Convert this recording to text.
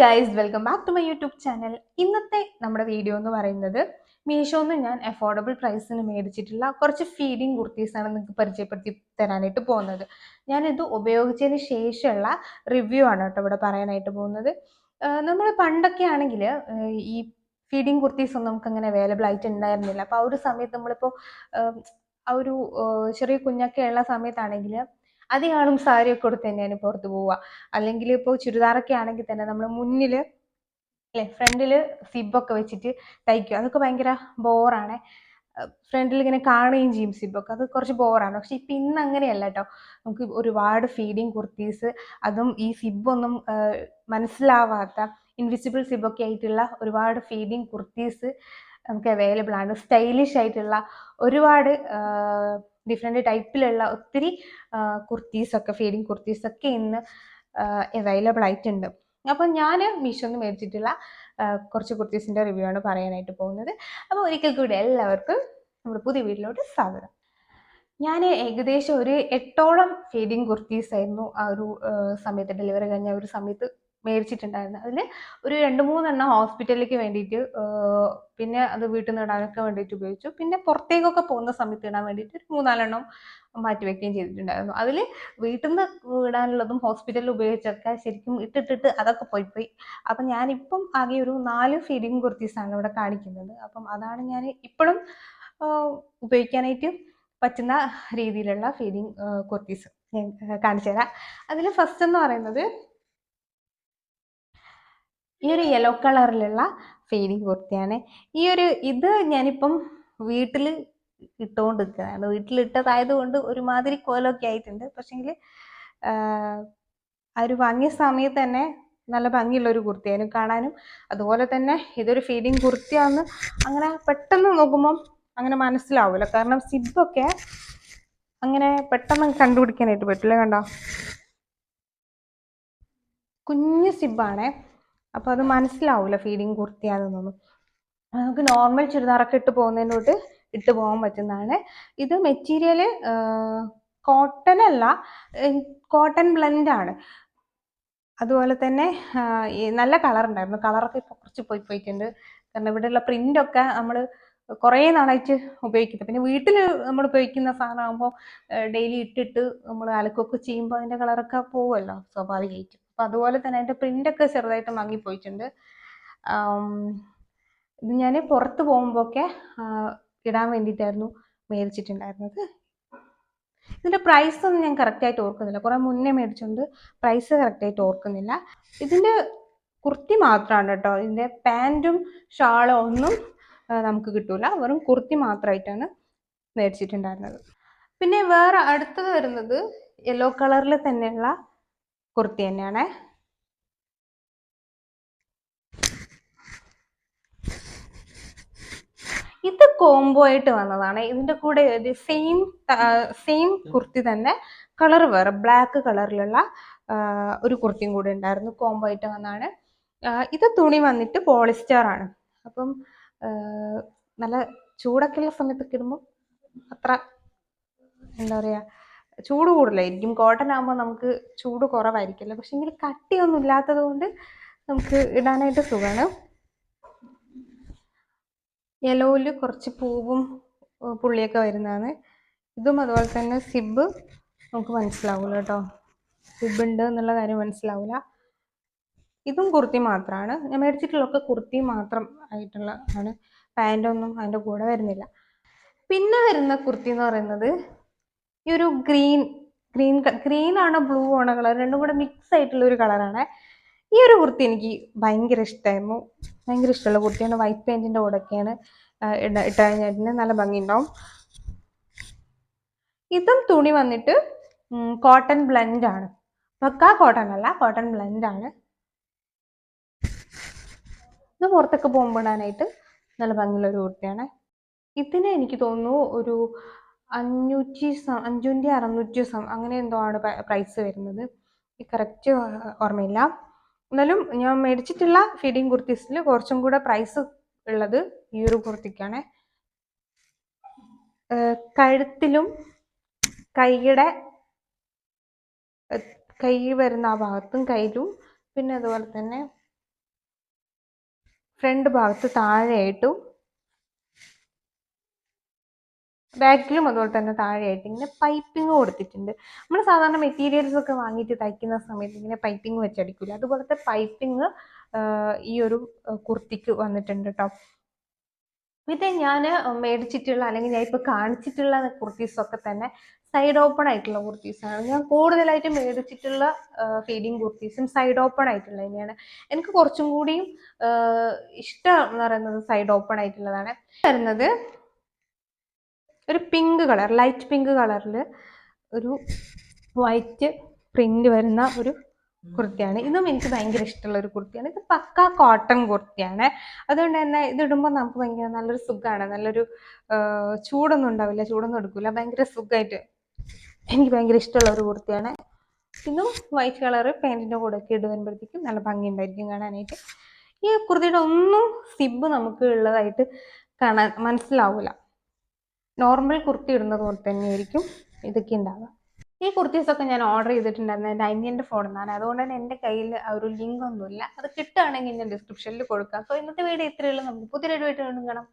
Guys welcome back to my YouTube channel ഇന്നത്തെ നമ്മുടെ video എന്ന് പറയുന്നത് മീഷോന്ന് ഞാൻ അഫോർഡബിൾ പ്രൈസിന് മേടിച്ചിട്ടുള്ള കുറച്ച് ഫീഡിങ് കുർത്തീസാണ് നിങ്ങൾക്ക് പരിചയപ്പെടുത്തി തരാനായിട്ട് പോകുന്നത്. ഞാനിത് ഉപയോഗിച്ചതിന് ശേഷമുള്ള റിവ്യൂ ആണ് കേട്ടോ ഇവിടെ പറയാനായിട്ട് പോകുന്നത്. നമ്മൾ പണ്ടൊക്കെ ആണെങ്കിൽ ഈ ഫീഡിങ് കുർത്തീസ് ഒന്നും നമുക്ക് അങ്ങനെ അവൈലബിൾ ആയിട്ട് ഉണ്ടായിരുന്നില്ല. അപ്പോൾ ആ ഒരു സമയത്ത് നമ്മളിപ്പോൾ ആ ഒരു ചെറിയ കുഞ്ഞൊക്കെ ഉള്ള സമയത്താണെങ്കിൽ അധികം സാരി സാരിയൊക്കെ കൊടുത്ത് തന്നെയാണ് പുറത്ത് പോവുക. അല്ലെങ്കിൽ ഇപ്പോൾ ചുരിദാറൊക്കെ ആണെങ്കിൽ തന്നെ നമ്മൾ മുന്നിൽ അല്ലെ ഫ്രണ്ടിൽ സിബൊക്കെ വെച്ചിട്ട് തയ്ക്കും അതൊക്കെ ഭയങ്കര ബോറാണ്. ഫ്രണ്ടിൽ ഇങ്ങനെ കാണുകയും ചെയ്യും സിബൊക്കെ. അത് കുറച്ച് ബോറാണ്. പക്ഷെ ഇപ്പം ഇന്ന് അങ്ങനെയല്ല കേട്ടോ. നമുക്ക് ഒരുപാട് ഫീഡിങ് കുർത്തീസ് അതും ഈ സിബൊന്നും മനസ്സിലാവാത്ത ഇൻവിസിബിൾ സിബൊക്കെ ആയിട്ടുള്ള ഒരുപാട് ഫീഡിങ് കുർത്തീസ് നമുക്ക് അവൈലബിൾ ആണ്. സ്റ്റൈലിഷ് ആയിട്ടുള്ള ഒരുപാട് ഡിഫറെന്റ് ടൈപ്പിലുള്ള ഒത്തിരി കുർത്തീസൊക്കെ ഫീഡിങ് കുർത്തീസൊക്കെ ഇന്ന് അവൈലബിൾ ആയിട്ടുണ്ട്. അപ്പോൾ ഞാൻ മീഷോന്ന് മേടിച്ചിട്ടുള്ള കുറച്ച് കുർത്തീസിന്റെ റിവ്യൂ ആണ് പറയാനായിട്ട് പോകുന്നത്. അപ്പോൾ ഒരിക്കൽ കൂടി എല്ലാവർക്കും നമ്മുടെ പുതിയ വീട്ടിലോട്ട് സ്വാഗതം. ഞാൻ ഏകദേശം ഒരു എട്ടോളം ഫീഡിങ് കുർത്തീസ് ആയിരുന്നു ആ ഒരു സമയത്ത് ഡെലിവറി കഴിഞ്ഞ ഒരു സമയത്ത് മേടിച്ചിട്ടുണ്ടായിരുന്നത് അതിൽ ഒരു രണ്ട് മൂന്നെണ്ണം ഹോസ്പിറ്റലിലേക്ക് വേണ്ടിയിട്ട് പിന്നെ അത് വീട്ടിൽ നിന്ന് ഇടാനൊക്കെ വേണ്ടിയിട്ട് ഉപയോഗിച്ചു. പിന്നെ പുറത്തേക്കൊക്കെ പോകുന്ന സമയത്ത് ഇടാൻ വേണ്ടിയിട്ട് ഒരു മൂന്നാലെണ്ണം മാറ്റി വെക്കുകയും ചെയ്തിട്ടുണ്ടായിരുന്നു. അതിൽ വീട്ടിൽ നിന്ന് ഇടാനുള്ളതും ഹോസ്പിറ്റലിൽ ഉപയോഗിച്ചൊക്കെ ശരിക്കും ഇട്ടിട്ടിട്ട് അതൊക്കെ പോയി പോയി. അപ്പം ഞാനിപ്പം ആകെ ഒരു നാല് ഫീഡിങ് കുർത്തീസാണ് ഇവിടെ കാണിക്കുന്നത്. അപ്പം അതാണ് ഞാൻ ഇപ്പോഴും ഉപയോഗിക്കാനായിട്ട് പറ്റുന്ന രീതിയിലുള്ള ഫീഡിങ് കുർത്തീസ് ഞാൻ കാണിച്ചു തരാം അതിൽ ഫസ്റ്റ് എന്ന് പറയുന്നത് ഈ ഒരു യെല്ലോ കളറിലുള്ള ഫെയിനിങ് കുർത്തിയാണ്. ഈ ഒരു ഇത് ഞാനിപ്പം വീട്ടിൽ ഇട്ടുകൊണ്ട് നിൽക്കുന്നതാണ് വീട്ടിലിട്ടതായത് കൊണ്ട് ഒരുമാതിരി കോലമൊക്കെ ആയിട്ടുണ്ട്. പക്ഷേങ്കിൽ ആ ഒരു വാങ്ങിയ സമയത്ത് തന്നെ നല്ല ഭംഗിയുള്ള ഒരു കുർത്തിയായിരുന്നു കാണാനും. അതുപോലെ തന്നെ ഇതൊരു ഫീഡിങ് കുർത്തിയാന്ന് അങ്ങനെ പെട്ടെന്ന് നോക്കുമ്പം അങ്ങനെ മനസ്സിലാവില്ല കാരണം സിബൊക്കെ അങ്ങനെ പെട്ടെന്ന് കണ്ടുപിടിക്കാനായിട്ട് പറ്റില്ല കണ്ടോ? കുഞ്ഞു സിബാണേ. അപ്പോൾ അത് മനസ്സിലാവില്ല ഫീഡിങ് കുർത്തിയാണെന്നൊന്നും നമുക്ക് നോർമൽ ചുരിദാറൊക്കെ ഇട്ട് പോകുന്നതിനോട്ട് ഇട്ട് പോകാൻ പറ്റുന്നതാണ്. ഇത് മെറ്റീരിയൽ കോട്ടൺ അല്ല കോട്ടൺ ബ്ലെൻഡ് ആണ്. അതുപോലെ തന്നെ നല്ല കളർ ഉണ്ടായിരുന്നു. കളറൊക്കെ ഇപ്പോൾ കുറച്ച് പോയി പോയിട്ടുണ്ട്. കാരണം ഇവിടെയുള്ള പ്രിന്റൊക്കെ നമ്മൾ കുറേ നാളായിട്ട് ഉപയോഗിക്കുന്നത് പിന്നെ വീട്ടിൽ നമ്മൾ ഉപയോഗിക്കുന്ന സാധനമാകുമ്പോൾ ഡെയിലി ഇട്ടിട്ട് നമ്മൾ അലക്കൊക്കെ ചെയ്യുമ്പോൾ അതിന്റെ കളറൊക്കെ പോവുമല്ലോ സ്വാഭാവികമായിട്ടും അപ്പോൾ അതുപോലെ തന്നെ അതിന്റെ പ്രിന്റൊക്കെ ചെറുതായിട്ട് മങ്ങിപ്പോയിട്ടുണ്ട് പോയിട്ടുണ്ട്. ഇത് ഞാൻ പുറത്ത് പോകുമ്പോഴൊക്കെ ഇടാൻ വേണ്ടിയിട്ടായിരുന്നു മേടിച്ചിട്ടുണ്ടായിരുന്നത്. ഇതിന്റെ പ്രൈസ് ഒന്നും ഞാൻ കറക്റ്റായിട്ട് ഓർക്കുന്നില്ല. കുറേ മുന്നേ മേടിച്ചുകൊണ്ട് പ്രൈസ് കറക്റ്റായിട്ട് ഓർക്കുന്നില്ല. ഇതിന്റെ കുർത്തി മാത്രമാണ് കേട്ടോ. ഇതിന്റെ പാന്റും ഷാളും ഒന്നും നമുക്ക് കിട്ടൂല. വെറും കുർത്തി മാത്രമായിട്ടാണ് മേടിച്ചിട്ടുണ്ടായിരുന്നത്. പിന്നെ വേറെ അടുത്തത് വരുന്നത് യെല്ലോ കളറിൽ തന്നെയുള്ള കുർത്തി തന്നെയാണ്. ഇത് കോംബോ ആയിട്ട് വന്നതാണ്. ഇതിന്റെ കൂടെ ഒരു സെയിം സെയിം കുർത്തി തന്നെ. കളർ വേറെ ബ്ലാക്ക് കളറിലുള്ള ഒരു കുർത്തിയും കൂടെ ഉണ്ടായിരുന്നു. കോംബോ ആയിട്ട് വന്നതാണ്. ഇത് തുണി വന്നിട്ട് പോളിസ്റ്റർ ആണ്. അപ്പം നല്ല ചൂടൊക്കെയുള്ള സമയത്തൊക്കെ ഇടുമ്പോൾ അത്ര എന്താ പറയാ ചൂട് കൂടുതലായിരിക്കും കോട്ടൺ ആകുമ്പോൾ നമുക്ക് ചൂട് കുറവായിരിക്കുമല്ലോ. പക്ഷെ എങ്കിൽ കട്ടിയൊന്നും ഇല്ലാത്തത് കൊണ്ട് നമുക്ക് ഇടാനായിട്ട് സുഖമാണ് യെലോയിൽ കുറച്ച് പൂവും പുള്ളിയൊക്കെ വരുന്നതാണ്. ഇതും അതുപോലെ തന്നെ സിബ്. നമുക്ക് മനസ്സിലാവില്ല കേട്ടോ. സിബ് ഉണ്ട് എന്നുള്ള കാര്യം മനസ്സിലാവില്ല ഇതും കുർത്തി മാത്രമാണ് ഞാൻ മേടിച്ചിട്ടുള്ളതൊക്കെ കുർത്തി മാത്രം ആയിട്ടുള്ള ആണ്. പാന്റൊന്നും അതിന്റെ കൂടെ വരുന്നില്ല. പിന്നെ വരുന്ന കുർത്തി എന്ന് പറയുന്നത് ഈ ഒരു ഗ്രീൻ ഗ്രീൻ ഗ്രീൻ ആണോ ബ്ലൂ ആണോ കളർ. രണ്ടും കൂടെ മിക്സ് ആയിട്ടുള്ള ഒരു കളറാണ് ഈ ഒരു കുർത്തി എനിക്ക് ഭയങ്കര ഇഷ്ടമായിരുന്നു ഭയങ്കര ഇഷ്ടമുള്ള കുർത്തിയാണ് വൈറ്റ് പെയിന്റിന്റെ കൂടെയൊക്കെയാണ് ഇട്ട ഇട ഇട്ട് കഴിഞ്ഞിട്ടുണ്ടെങ്കിൽ നല്ല ഭംഗിയുണ്ടാവും. ഇതും തുണി വന്നിട്ട് കോട്ടൺ ബ്ലെൻഡ് ആണ്. പക്കാ കോട്ടൺ അല്ല കോട്ടൺ ബ്ലെൻഡ് ആണ്. ഇത് പുറത്തൊക്കെ പോകുമ്പോഴാനായിട്ട് നല്ല ഭംഗിയുള്ള ഒരു കുർത്തിയാണ്. ഇതിന് എനിക്ക് തോന്നുന്നു ഒരു അഞ്ഞൂറ്റി സം അഞ്ഞൂറ്റി അറുന്നൂറ്റി സം അങ്ങനെ എന്തോ ആണ് പ്രൈസ് വരുന്നത്. കറക്റ്റ് ഓർമ്മയില്ല. എന്നാലും ഞാൻ മേടിച്ചിട്ടുള്ള ഫീഡിങ് കുർത്തീസിൽ കുറച്ചും കൂടെ പ്രൈസ് ഉള്ളത് ഈ ഒരു കുർത്തിക്കാണ്. കഴുത്തിലും കൈയുടെ കൈ വരുന്ന ആ ഭാഗത്തും കയ്യിലും പിന്നെ അതുപോലെ തന്നെ ഫ്രണ്ട് ഭാഗത്ത് താഴെയായിട്ടും ബാക്കിലും അതുപോലെ തന്നെ താഴെയായിട്ട് ഇങ്ങനെ പൈപ്പിംഗ് കൊടുത്തിട്ടുണ്ട്. നമ്മൾ സാധാരണ മെറ്റീരിയൽസ് ഒക്കെ വാങ്ങിയിട്ട് തയ്ക്കുന്ന സമയത്ത് ഇങ്ങനെ പൈപ്പിംഗ് വെച്ചടിക്കില്ല അതുപോലത്തെ പൈപ്പിംഗ് ഈ ഒരു കുർത്തിക്ക് വന്നിട്ടുണ്ട് കേട്ടോ ഇത് ഞാൻ മേടിച്ചിട്ടുള്ള അല്ലെങ്കിൽ ഞാൻ ഇപ്പോൾ കാണിച്ചിട്ടുള്ള കുർത്തീസൊക്കെ തന്നെ സൈഡ് ഓപ്പൺ ആയിട്ടുള്ള കുർത്തീസാണ് ഞാൻ കൂടുതലായിട്ട് മേടിച്ചിട്ടുള്ള ഫീഡിങ് കുർത്തീസും സൈഡ് ഓപ്പൺ ആയിട്ടുള്ള തന്നെയാണ്. എനിക്ക് കുറച്ചും കൂടിയും ഇഷ്ടം എന്ന് പറയുന്നത് സൈഡ് ഓപ്പൺ ആയിട്ടുള്ളതാണ്. വരുന്നത് ഒരു പിങ്ക് കളർ ലൈറ്റ് പിങ്ക് കളറിൽ ഒരു വൈറ്റ് പ്രിന്റ് വരുന്ന ഒരു കുർത്തിയാണ്. ഇതും എനിക്ക് ഭയങ്കര ഇഷ്ടമുള്ള ഒരു കുർത്തിയാണ്. ഇത് പക്ക കോട്ടൺ കുർത്തിയാണ്. അതുകൊണ്ട് തന്നെ ഇതിടുമ്പോൾ നമുക്ക് ഭയങ്കര നല്ലൊരു സുഖമാണ് നല്ലൊരു ചൂടൊന്നും ഉണ്ടാവില്ല. ചൂടൊന്നും എടുക്കില്ല ഭയങ്കര സുഖമായിട്ട് എനിക്ക് ഭയങ്കര ഇഷ്ടമുള്ള ഒരു കുർത്തിയാണ്. ഇതും വൈറ്റ് കളർ പാന്റിന്റെ കൂടെ ഒക്കെ ഇട്ട് വരുമ്പോഴത്തേക്കും നല്ല ഭംഗി ഉണ്ടായിരിക്കും കാണാനായിട്ട്. ഈ കുർത്തിയുടെ ഒന്നും സിബ് നമുക്ക് ഉള്ളതായിട്ട് കാണാൻ മനസ്സിലാവില്ല നോർമൽ കുർത്തി ഇടുന്നത് പോലെ തന്നെയായിരിക്കും ഇതൊക്കെ ഉണ്ടാവുക. ഈ കുർത്തീസൊക്കെ ഞാൻ ഓർഡർ ചെയ്തിട്ടുണ്ടായിരുന്നു. എന്റെ അന്യന്റെ ഫോണിൽ നിന്നാണ് അതുകൊണ്ട് തന്നെ എന്റെ കയ്യിൽ ഒരു ലിങ്ക് ഒന്നുമില്ല. അത് കിട്ടുകയാണെങ്കിൽ ഞാൻ ഡിസ്ക്രിപ്ഷനിൽ കൊടുക്കാം. സോ ഇന്നത്തെ വീഡിയോ ഇത്രയുള്ളൂ നമുക്ക് പുതിയൊരു വീഡിയോ കാണാം.